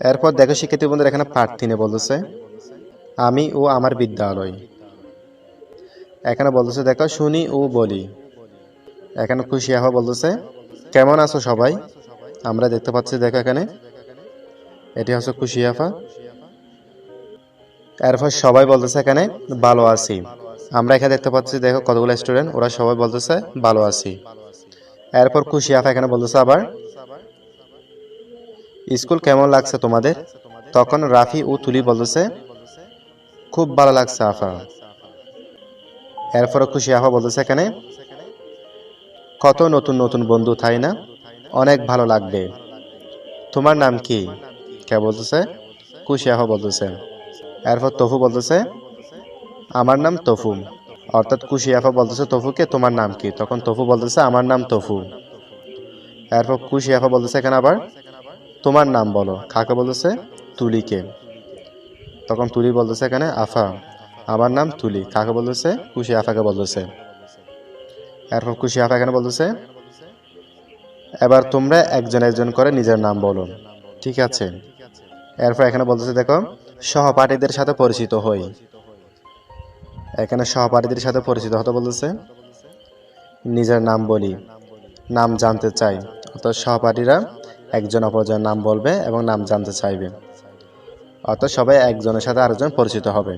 এরপর দেখো শিক্ষার্থী বন্ধুরা, এখানে পাঠ তিনে বলতেছে, আমি ও আমার বিদ্যালয়। এখানে বলতেছে, দেখো, শুনি ও বলি। এখানে খুশি আহা বলতেছে, কেমন আছো সবাই? আমরা দেখতে পাচ্ছি, দেখো এখানে, এটি হচ্ছে খুশি আফা। এরপর সবাই বলতেছে এখানে, ভালো আছি। আমরা এখানে দেখতে পাচ্ছি, দেখো কতগুলো স্টুডেন্ট, ওরা সবাই বলতেছে, ভালো আছি। এরপর খুশি আফা এখানে বলতেছে আবার স্কুল কেমন লাগছে তোমাদের? তখন রাফি ও তুলি বলতেছে, খুব ভালো লাগছে আফা। এরপরে খুশি আফা বলতেছে এখানে, কত নতুন নতুন বন্ধু তাই না? অনেক ভালো লাগবে। তোমার নাম কি? কে বলতেছে, খুশি আফা বলতেছে। এরপর তফু বলতেছে, আমার নাম তফু। অর্থাৎ খুশি আফা বলতেছে তফুকে, তোমার নাম কি? তখন তফু বলতেছে, আমার নাম তফু। এরপর খুশি আফা বলতেছে এখানে আবার তোমার নাম বলো। কাকে বলতেছে? তুলিকে। তখন তুলি বলতেছে এখানে, আফা। আমার নাম তুলি। কাকে বলতেছে? খুশি আফাকে বলতেছে। এরপর খুশি আফা এখানে বলতেছে, এবার তোমরা একজন একজন করে নিজের নাম বলো। ঠিক আছে। এরপর এখানে বলতেছে, দেখো, সহপাঠীদের সাথে পরিচিত হই। এখানে সহপাঠীদের সাথে পরিচিত হতে বলতেছে, নিজের নাম বলি, নাম জানতে চাই। অর্থাৎ সহপাঠীরা একজন অপরজনের নাম বলবে এবং নাম জানতে চাইবে। অর্থাৎ সবাই একজনের সাথে আরেকজন পরিচিত হবে।